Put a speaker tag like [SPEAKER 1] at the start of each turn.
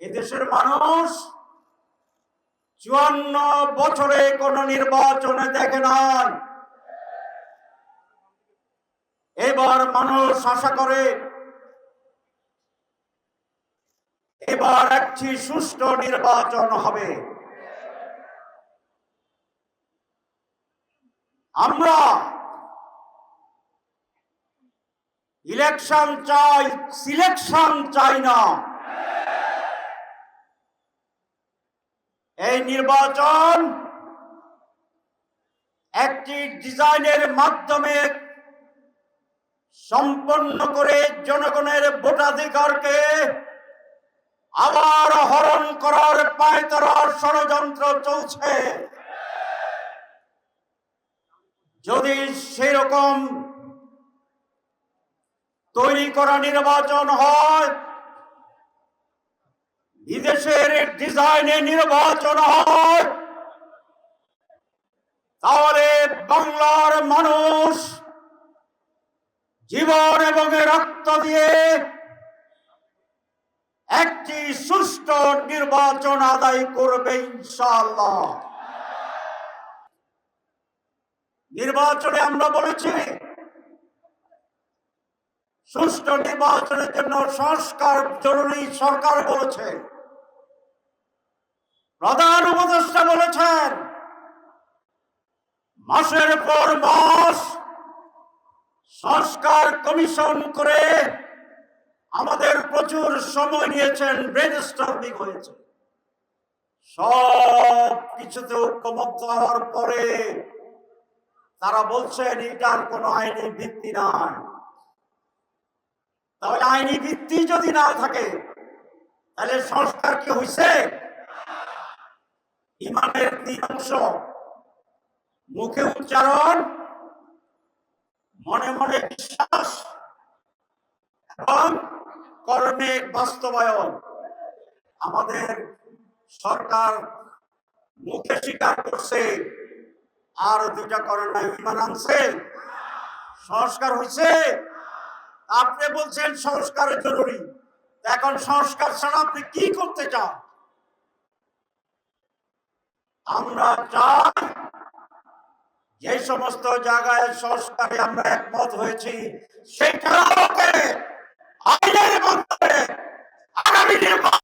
[SPEAKER 1] এদেশের মানুষ চুয়ান্ন বছরে কোন নির্বাচনে দেখে নাই। এবার মানুষ আশা করে, এবার একটি সুষ্ঠু নির্বাচন হবে। আমরা ইলেকশন চাই, সিলেকশন চাই না। এই নির্বাচন একটি ডিজাইনের মাধ্যমে সম্পন্ন করে জনগণের ভোটাধিকারকে আবার হরণ করার পায়তরার ষড়যন্ত্র চলছে। যদি সেরকম তৈরি করা নির্বাচন হয় বিদেশের ডিজাইনে নির্বাচন হয়। তাহলে বাংলার মানুষ জীবন এবং রক্ত দিয়ে একটি সুষ্ঠু নির্বাচন আদায় করবে ইনশাআল্লাহ। নির্বাচনে আমরা বলেছি, সুষ্ঠু নির্বাচনের জন্য সংস্কার জরুরি, সরকার বলেছে। প্রধান উপদেষ্টা বলেছেন, মাসের পর মাস সংস্কার কমিশন করে আমাদের প্রচুর সময় নিয়েছেন ব্রেন স্টর্মিং হয়েছে। সব কিছুতে ঐক্যমত্য হওয়ার পরে তারা বলছেন, এটার কোনো আইনি ভিত্তি নাই। তাহলে আইনি ভিত্তি যদি না থাকে, তাহলে সংস্কার কি হয়েছে ইমানের তিন মুখে উচ্চারণ, মনে মনে বিশ্বাস, এবং কর্মে বাস্তবায়ন। আমাদের সরকার মুখে স্বীকার করছে, আর দুটা করে না, ইমান আনছে। সংস্কার হয়েছে। আপনি বলছেন সংস্কারের জরুরি। এখন সংস্কার ছাড়া আপনি কি করতে চান? আমরা চাই যে সমস্ত জায়গায় সংস্কারে আমরা একমত হয়েছি সেই মাধ্যমে আগামী নির্বাচন